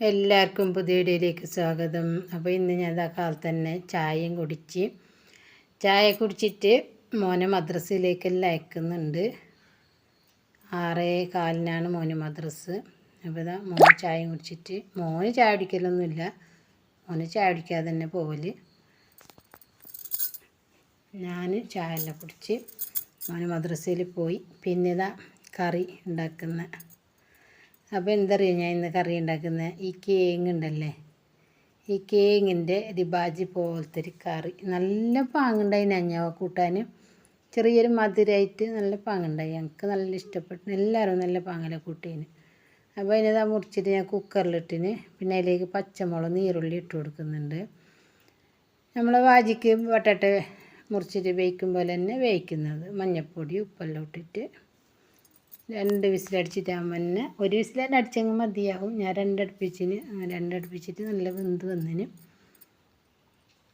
എല്ലാവർക്കും പുതിയ വീഡിയോയിലേക്ക് സ്വാഗതം. അപ്പോൾ ഇന്ന് ഞാൻ ഇതാ കാലത്ത് തന്നെ ചായയും കുടിച്ച് ചായ കുടിച്ചിട്ട് മോനെ മദ്രസയിലേക്കെല്ലാം അയക്കുന്നുണ്ട്. ആറേ കാലിനാണ് മോന് മദ്രസ്. അപ്പോൾ ഇതാ മോന് ചായയും കുടിച്ചിട്ട് മോന് ചായ കുടിക്കലൊന്നുമില്ല. മോന് ചായ കുടിക്കാതെ തന്നെ പോവൽ. ഞാൻ ചായ എല്ലാം കുടിച്ച് മോന് മദ്രസയിൽ പോയി. പിന്നെ ഇതാ കറി ഉണ്ടാക്കുന്ന അപ്പോൾ എന്തറിയാം ഞാൻ ഇന്ന് കറി ഉണ്ടാക്കുന്ന ഈ കേങ്ങ് ഉണ്ടല്ലേ? ഈ കേങ്ങിന്റെ രിബാജി പോലത്തെ ഒരു കറി. നല്ല പാങ്ങുണ്ടായി ഞഞ്ഞവ കൂട്ടാൻ ചെറിയൊരു മധുരമായിട്ട് നല്ല പാങ്ങുണ്ടായി. ഞങ്ങൾക്ക് നല്ല ഇഷ്ടപ്പെട്ടു. എല്ലാവരും നല്ല പാങ്ങല കൂട്ടീന്. അപ്പോൾ അതിനത് മുറിച്ചിട്ട് ഞാൻ കുക്കറിലിട്ടിന്. പിന്നെ അതിലേക്ക് പച്ചമുളക് നീരുള്ളി ഇട്ട് കൊടുക്കുന്നുണ്ട്. നമ്മൾ വാജിക്ക് പൊട്ടറ്റ മുറിച്ചിട്ട് വേവിക്കും പോലെ തന്നെ വേവിക്കുന്നത്. മഞ്ഞൾപ്പൊടി ഉപ്പെല്ലാം ഇട്ടിട്ട്. രണ്ട് വിസിലടിച്ചിട്ടാകുമ്പോൾ തന്നെ ഒരു വിസിലായിട്ട് അടിച്ചെങ്കിൽ മതിയാവും. ഞാൻ രണ്ടടുപ്പിച്ചിന് രണ്ടടുപ്പിച്ചിട്ട് നല്ല വെന്ത് വന്നിന്.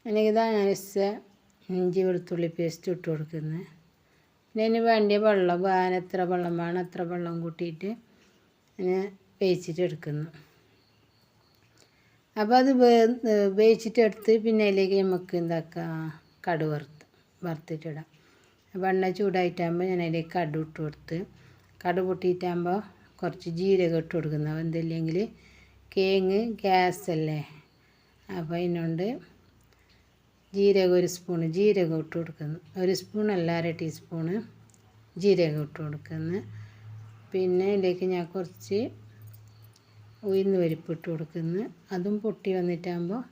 എനിക്കിതാ ഞാൻ ഇഞ്ചി വെളുത്തുള്ളി പേസ്റ്റ് ഇട്ട് കൊടുക്കുന്നത് പിന്നെ അതിന് വേണ്ടിയ വെള്ളം വേന എത്ര വെള്ളം വേണം അത്ര വെള്ളം കൂട്ടിയിട്ട് അതിനെ വേവിച്ചിട്ട് എടുക്കുന്നു. അപ്പോൾ അത് വേവിച്ചിട്ട് എടുത്ത് പിന്നെ അതിലേക്ക് നമുക്ക് എന്താക്കാം കടു വറുത്ത് വറുത്തിട്ടിടാം വെണ്ണ ചൂടായിട്ടാകുമ്പോൾ ഞാൻ അതിലേക്ക് കടു ഇട്ട് കൊടുത്ത് കടു പൊട്ടിയിട്ടാകുമ്പോൾ കുറച്ച് ജീരകം ഇട്ട് കൊടുക്കുന്നത് എന്തില്ലെങ്കിൽ കേങ്ങ് ഗ്യാസ് അല്ലേ? അപ്പോൾ അതിനോണ്ട് ജീരകം ഒരു സ്പൂണ് ജീരകം ഇട്ട് കൊടുക്കുന്നു. ഒരു സ്പൂൺ അല്ല അര ടീസ്പൂണ് ജീരകം ഇട്ട് കൊടുക്കുന്നു. പിന്നെ ഇതിലേക്ക് ഞാൻ കുറച്ച് ഉയർന്ന് പരിപ്പ് ഇട്ട് കൊടുക്കുന്നു. അതും പൊട്ടി വന്നിട്ടാകുമ്പോൾ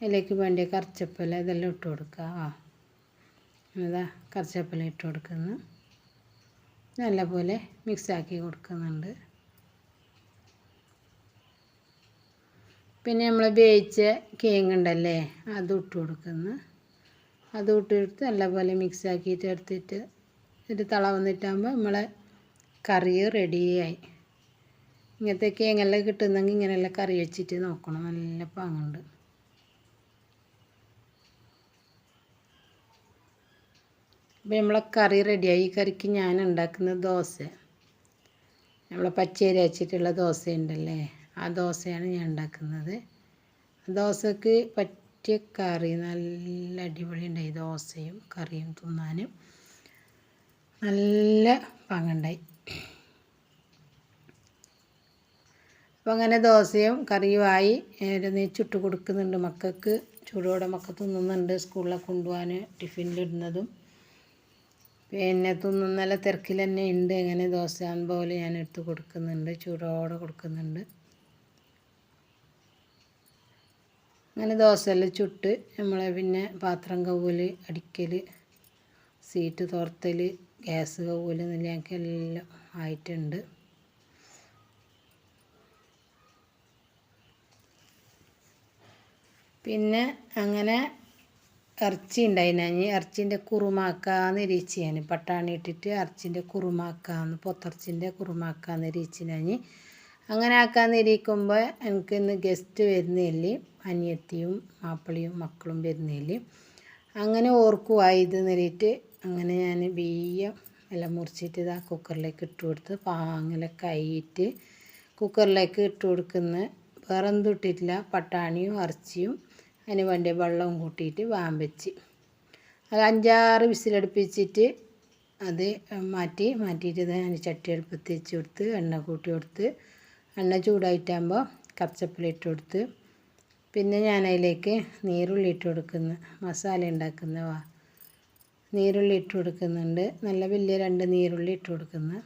ഇതിലേക്ക് വേണ്ടിയ കറച്ചപ്പല ഇതെല്ലാം ഇട്ട് കൊടുക്കുക. ആ അതാ കറച്ചപ്പല ഇട്ട് കൊടുക്കുന്നു. നല്ലപോലെ മിക്സാക്കി കൊടുക്കുന്നുണ്ട്. പിന്നെ നമ്മൾ വേവിച്ച കേങ്ങ് ഉണ്ടല്ലേ അത് ഇട്ട് കൊടുക്കുന്നു. അത് ഇട്ടെടുത്ത് നല്ലപോലെ മിക്സാക്കിയിട്ട് എടുത്തിട്ട് ഒരു തള വന്നിട്ടാകുമ്പോൾ നമ്മളെ കറി റെഡിയായി. ഇങ്ങനത്തെ കേങ്ങെല്ലാം കിട്ടുന്നെങ്കിൽ ഇങ്ങനെയെല്ലാം കറി വെച്ചിട്ട് നോക്കണം. നല്ല പാങ്ങുണ്ട്. അപ്പോൾ നമ്മളെ കറി റെഡിയായി. ഈ കറിക്ക് ഞാൻ ഉണ്ടാക്കുന്ന ദോശ. നമ്മളെ പച്ചരി അരച്ചിട്ടുള്ള ദോശ ഉണ്ടല്ലേ? ആ ദോശയാണ് ഞാൻ ഉണ്ടാക്കുന്നത്. ദോശക്ക് പറ്റിയ കറി നല്ല അടിപൊളി ഉണ്ടായി ദോശയും കറിയും തിന്നാനും. നല്ല പാങ്ങുണ്ടായി. അപ്പോൾ അങ്ങനെ ദോശയും കറിയുമായി നീ ചുട്ട് കൊടുക്കുന്നുണ്ട് മക്കൾക്ക്. ചൂടോടെ മക്കൾ തിന്നുന്നുണ്ട്. സ്കൂളിലൊക്കെ കൊണ്ടുപോകാൻ ടിഫിനിലിടുന്നതും പിന്നെ തിന്നുന്നല്ല തിരക്കിൽ തന്നെ ഉണ്ട് അങ്ങനെ ദോശ പോലെ ഞാൻ എടുത്ത് കൊടുക്കുന്നുണ്ട്. ചൂടോടെ കൊടുക്കുന്നുണ്ട്. അങ്ങനെ ദോശയെല്ലാം ചുട്ട് നമ്മളെ പിന്നെ പാത്രം കൗവൽ അടിക്കൽ സീറ്റ് തോർത്തൽ ഗ്യാസ് കൗവൽ എന്നെല്ലാം എല്ലാം ആയിട്ടുണ്ട്. പിന്നെ അങ്ങനെ ഇറച്ചി ഉണ്ടായിനി. ഇറച്ചിന്റെ കുറുമാക്കാന്ന് ഇരിച്ച് ഞാൻ പട്ടാണി ഇട്ടിട്ട് ഇറച്ചിന്റെ കുറുമാക്കാന്ന് പൊത്തിറച്ചിന്റെ കുറുമാക്കാന്ന് ഇരിച്ച് ഞാൻ അങ്ങനെ ആക്കാന്ന് ഇരിക്കുമ്പോൾ എനിക്ക് ഇന്ന് ഗസ്റ്റ് വരുന്നില്ല. അനിയത്തിയും മാപ്പിളിയും മക്കളും വരുന്നില്ല. അങ്ങനെ ഓർക്കുവായി ഇത് നേരിട്ട് അങ്ങനെ ഞാൻ ബീയം എല്ലാം മുറിച്ചിട്ട് ഇതാ കുക്കറിലേക്ക് ഇട്ട് കൊടുത്ത് പാങ്ങലൊക്കെ ആയിട്ട് കുക്കറിലേക്ക് ഇട്ട് കൊടുക്കുന്ന. വേറെ എന്തും ഇട്ടിട്ടില്ല. പട്ടാണിയും ഇറച്ചിയും അതിന് വേണ്ടി വെള്ളം കൂട്ടിയിട്ട് വാമ്പച്ച്. അത് അഞ്ചാറ് വിസിലടുപ്പിച്ചിട്ട് അത് മാറ്റി മാറ്റിയിട്ട് ഞാൻ ചട്ടി അടുപ്പത്ത് വെച്ച് കൊടുത്ത് എണ്ണ കൂട്ടി കൊടുത്ത് എണ്ണ ചൂടായിട്ടാകുമ്പോൾ ഇട്ട് കൊടുത്ത് പിന്നെ ഞാൻ അതിലേക്ക് നീരുള്ളി ഇട്ട് കൊടുക്കുന്ന മസാല ഉണ്ടാക്കുന്ന വാ നീരുള്ളി ഇട്ട് കൊടുക്കുന്നുണ്ട്. നല്ല വലിയ രണ്ട് നീരുള്ളി ഇട്ട് കൊടുക്കുന്നു.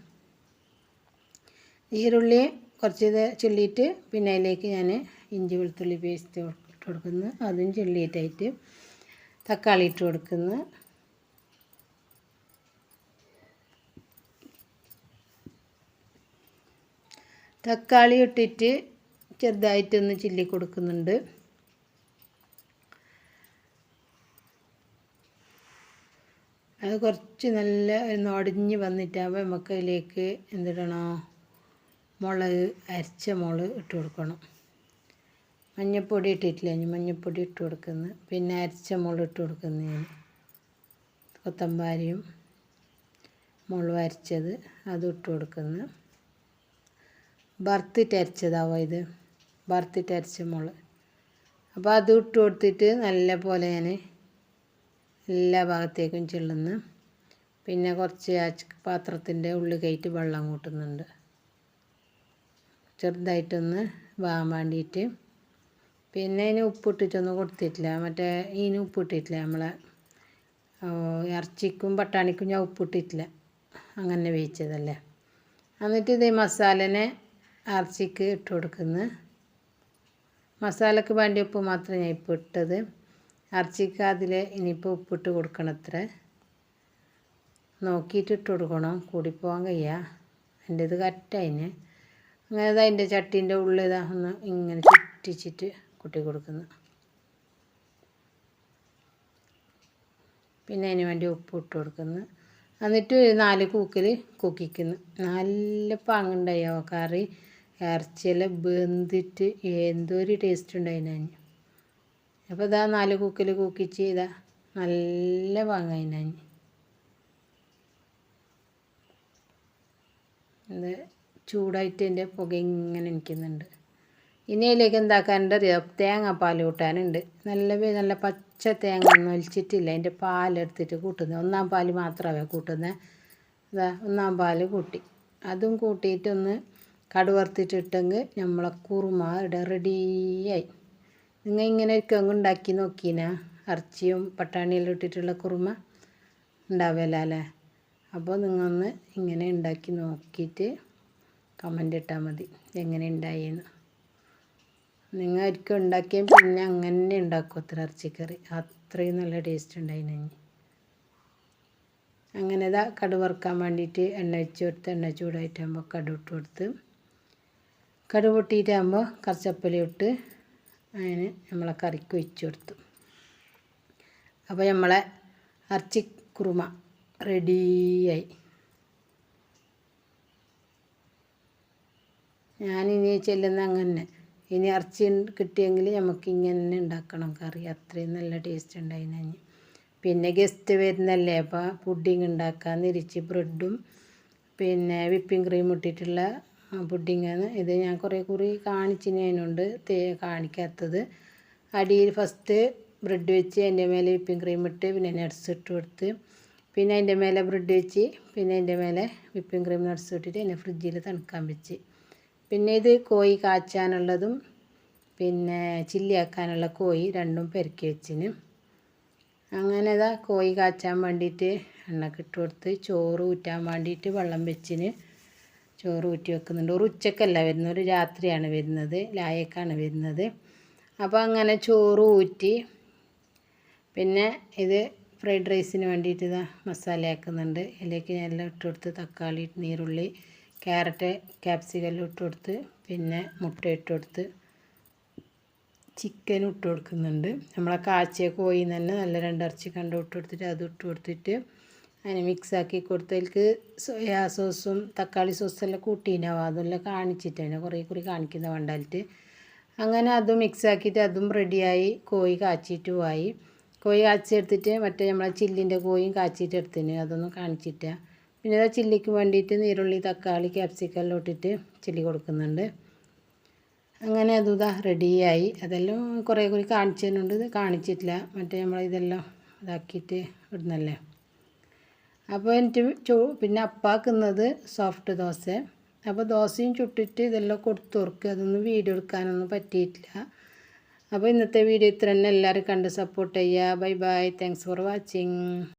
നീരുള്ളി കുറച്ച് ഇത് ചുള്ളിയിട്ട് പിന്നെ അതിലേക്ക് ഞാൻ ഇഞ്ചി വെളുത്തുള്ളി പേസ്റ്റ് ഇട്ട് കൊടുക്കുന്നു. അതും ചുള്ളിയിട്ടായിട്ട് തക്കാളി ഇട്ട് കൊടുക്കുന്നു. തക്കാളി ഇട്ടിട്ട് ചെറുതായിട്ടൊന്ന് ചില്ലി കൊടുക്കുന്നുണ്ട്. അത് കുറച്ച് നല്ല ഒടിഞ്ഞ് വന്നിട്ടാകുമ്പോൾ നമുക്ക് അതിലേക്ക് എന്തിടണോ? മുളക് അരച്ച മുളക് ഇട്ട് കൊടുക്കണം. മഞ്ഞൾപ്പൊടി ഇട്ടിട്ടില്ല. ഞാൻ മഞ്ഞൾപ്പൊടി ഇട്ട് കൊടുക്കുന്നു. പിന്നെ അരച്ച മുളക് ഇട്ട് കൊടുക്കുന്നു കൊത്തമ്പാരിയും മുളക് അരച്ചത് അതും ഇട്ട് കൊടുക്കുന്നു. വറുത്തിട്ട് അരച്ചതാവോ ഇത്? വറുത്തിട്ട് അരച്ച മുളക്. അപ്പോൾ അത് ഇട്ട് കൊടുത്തിട്ട് നല്ല പോലെ ഞാൻ എല്ലാ ഭാഗത്തേക്കും ചെള്ളുന്നു. പിന്നെ കുറച്ച് പാത്രത്തിന്റെ ഉള്ളിൽ കയറ്റി വെള്ളം കൂട്ടുന്നുണ്ട്. ചെറുതായിട്ടൊന്ന് വാൻ വേണ്ടിയിട്ട് പിന്നെ അതിന് ഉപ്പിട്ടിട്ടൊന്നും കൊടുത്തിട്ടില്ല. മറ്റേ ഇതിന് ഉപ്പിട്ടിട്ടില്ല നമ്മളെ. ഇറച്ചിക്കും പട്ടാണിക്കും ഞാൻ ഉപ്പിട്ടിട്ടില്ല. അങ്ങനെ വേവിച്ചതല്ലേ. എന്നിട്ട് ഇത് മസാലനെ ഇറച്ചിക്ക് ഇട്ട് കൊടുക്കുന്നു. മസാലക്ക് വേണ്ടി ഉപ്പ് മാത്രമേ ഞാൻ ഇപ്പോൾ ഇട്ടത്. ഇറച്ചിക്ക് അതിൽ ഇനിയിപ്പോൾ ഉപ്പിട്ട് കൊടുക്കണത്ര. നോക്കിയിട്ട് ഇട്ട് കൊടുക്കണം. കൂടിപ്പോകാൻ കഴിയുക എന്റെ ഇത് കറക്റ്റായിന് അങ്ങനെ അതിന്റെ ചട്ടീന്റെ ഉള്ളിൽ ഒന്ന് ഇങ്ങനെ ചുറ്റിച്ചിട്ട് കുട്ടി കൊടുക്കുന്നത് പിന്നെ അതിന് വേണ്ടി ഉപ്പ് ഇട്ട് കൊടുക്കുന്നു. എന്നിട്ട് നാല് കൂക്കിൽ കുക്കിക്കുന്നു. നല്ല പാങ്ങുണ്ടായോ കറി. ഇറച്ചിയെല്ലാം വെന്തിട്ട് എന്തൊരു ടേസ്റ്റ് ഉണ്ടായിന് അപ്പോൾ ഇതാ നാല് കൂക്കിൽ കൂക്കിച്ച് ഇതാ നല്ല പാങ്ങായിന് ഇത് ചൂടായിട്ട് എന്റെ പുക ഇങ്ങനെ നിൽക്കുന്നുണ്ട്. ഇനി അതിലേക്ക് എന്താക്കാനുണ്ട് അറിയോ തേങ്ങാപ്പാൽ കൂട്ടാനുണ്ട്. നല്ല നല്ല പച്ച തേങ്ങ ഒന്നും ഒലിച്ചിട്ടില്ല. അതിന്റെ പാലെടുത്തിട്ട് കൂട്ടുന്നത്. ഒന്നാം പാൽ മാത്രമേ കൂട്ടുന്നത് അതാ ഒന്നാം പാൽ കൂട്ടി. അതും കൂട്ടിയിട്ടൊന്ന് കടുവർത്തിട്ടിട്ടെങ്കിൽ നമ്മളെ കുറുമ ഇവിടെ റെഡിയായി. നിങ്ങൾ ഇങ്ങനെ ഒരിക്കലും ഉണ്ടാക്കി നോക്കീനാ. ഇറച്ചിയും പട്ടാണിയെല്ലാം ഇട്ടിട്ടുള്ള കുറുമ ഉണ്ടാവില്ല അല്ലേ? അപ്പോൾ നിങ്ങളൊന്ന് ഇങ്ങനെ ഉണ്ടാക്കി നോക്കിയിട്ട് കമന്റ് ഇട്ടാൽ മതി. എങ്ങനെ ഉണ്ടായിന്ന്. നിങ്ങൾ ഒരിക്കൽ ഉണ്ടാക്കിയാൽ പിന്നെ അങ്ങനെ ഉണ്ടാക്കും അത്ര ഇറച്ചിക്കറി. അത്രയും നല്ല ടേസ്റ്റ് ഉണ്ടായിന് അങ്ങനെ ഇതാ കടു വറുക്കാൻ വേണ്ടിയിട്ട് എണ്ണ വെച്ച് കൊടുത്ത് എണ്ണ ചൂടായിട്ടാകുമ്പോൾ കടു ഇട്ട് കൊടുത്ത്. കടു പൊട്ടിയിട്ടാകുമ്പോൾ കറിച്ചപ്പലി ഇട്ട് അതിന് നമ്മളെ കറിക്ക് വെച്ച് കൊടുത്തു. അപ്പോൾ നമ്മളെ ഇറച്ചി കുറുമ റെഡിയായി ഞാനിനി ചെല്ലുന്ന അങ്ങനെ ഇനി ഇറച്ചി കിട്ടിയെങ്കിൽ നമുക്ക് ഇങ്ങനെ ഉണ്ടാക്കണം കറി. അത്രയും നല്ല ടേസ്റ്റ് ഉണ്ടായിന് പിന്നെ ഗസ്റ്റ് വരുന്നല്ലേ അപ്പോൾ പുഡിങ് ഉണ്ടാക്കാൻ ഇരിച്ച് ബ്രെഡും പിന്നെ വിപ്പിംഗ് ക്രീം ഇട്ടിട്ടുള്ള പുഡിങ്ങാണ് ഇത് ഞാൻ കുറേ കുറി കാണിച്ചിന് അതിനുണ്ട് തേ കാണിക്കാത്തത്. അടിയിൽ ഫസ്റ്റ് ബ്രെഡ് വെച്ച് അതിന്റെ മേലെ വിപ്പിംഗ് ക്രീം ഇട്ട് പിന്നെ നട്സ് ഇട്ട് കൊടുത്ത് പിന്നെ അതിന്റെ മേലെ ബ്രെഡ് വെച്ച് പിന്നെ അതിന്റെ മേലെ വിപ്പിംഗ് ക്രീം നട്സ് ഇട്ടിട്ട് അതിനെ ഫ്രിഡ്ജിൽ തണുക്കാൻ വെച്ച്. പിന്നെ ഇത് കോഴി കാച്ചാനുള്ളതും പിന്നെ ചില്ലിയാക്കാനുള്ള കോഴി രണ്ടും പെരുക്കി വെച്ചിന്. അങ്ങനെ ഇതാ കോഴി കാച്ചാൻ വേണ്ടിയിട്ട് എണ്ണക്ക് ഇട്ട് കൊടുത്ത് ചോറ് ഊറ്റാൻ വേണ്ടിയിട്ട് വെള്ളം വെച്ചിന്. ചോറ് ഊറ്റി വെക്കുന്നുണ്ട്. ഒരു ഉച്ചക്കല്ല വരുന്നത് ഒരു രാത്രിയാണ് വരുന്നത് ലായക്കാണ് വരുന്നത്. അപ്പോൾ അങ്ങനെ ചോറ് ഊറ്റി പിന്നെ ഇത് ഫ്രൈഡ് റൈസിന് വേണ്ടിയിട്ട് ഇതാ മസാല ആക്കുന്നുണ്ട് ഇതിലേക്ക് എല്ലാം ഇട്ട് കൊടുത്ത് തക്കാളി നീരുള്ളി ക്യാരറ്റ് ക്യാപ്സിക്കെല്ലാം ഇട്ട് കൊടുത്ത് പിന്നെ മുട്ട ഇട്ട് കൊടുത്ത് ചിക്കൻ ഇട്ട് കൊടുക്കുന്നുണ്ട്. നമ്മളെ കാച്ചിയ കോഴി തന്നെ നല്ല രണ്ടിറച്ചി കണ്ട് ഇട്ട് കൊടുത്തിട്ട് അത് ഇട്ട് കൊടുത്തിട്ട് അതിനെ മിക്സാക്കി കൊടുത്തതിലേക്ക് സോയാ സോസും തക്കാളി സോസെല്ലാം കൂട്ടീനാവും അതെല്ലാം കാണിച്ചിട്ട് അതിനെ കുറേ കുറി കാണിക്കുന്ന വേണ്ടാലിട്ട് അങ്ങനെ അതും മിക്സാക്കിയിട്ട് അതും റെഡിയായി കോഴി കാച്ചിട്ടുമായി കോഴി കാച്ചിയെടുത്തിട്ട് മറ്റേ നമ്മളെ ചില്ലിന്റെ കോഴിയും കാച്ചിട്ട് എടുത്തിന്. അതൊന്നും കാണിച്ചിട്ട പിന്നെ ചില്ലിക്ക് വേണ്ടിയിട്ട് നീരുള്ളി തക്കാളി ക്യാപ്സിക്കെല്ലാം ഇട്ടിട്ട് ചില്ലി കൊടുക്കുന്നുണ്ട്. അങ്ങനെ അതും ഇതാ റെഡിയായി അതെല്ലാം കുറേ കൂടി കാണിച്ചു തരുന്നുണ്ട്. ഇത് കാണിച്ചിട്ടില്ല. മറ്റേ നമ്മൾ ഇതെല്ലാം ഇതാക്കിയിട്ട് ഇടുന്നല്ലേ അപ്പോൾ എനിക്ക് ചോ പിന്നെ അപ്പാക്കുന്നത് സോഫ്റ്റ് ദോശ. അപ്പോൾ ദോശയും ചുട്ടിട്ട് ഇതെല്ലാം കൊടുത്തു കൊടുക്കുക അതൊന്നും വീഡിയോ എടുക്കാനൊന്നും പറ്റിയിട്ടില്ല. അപ്പോൾ ഇന്നത്തെ വീഡിയോ ഇത്ര തന്നെ എല്ലാവരും കണ്ട് സപ്പോർട്ട് ചെയ്യുക. Bye bye thanks for watching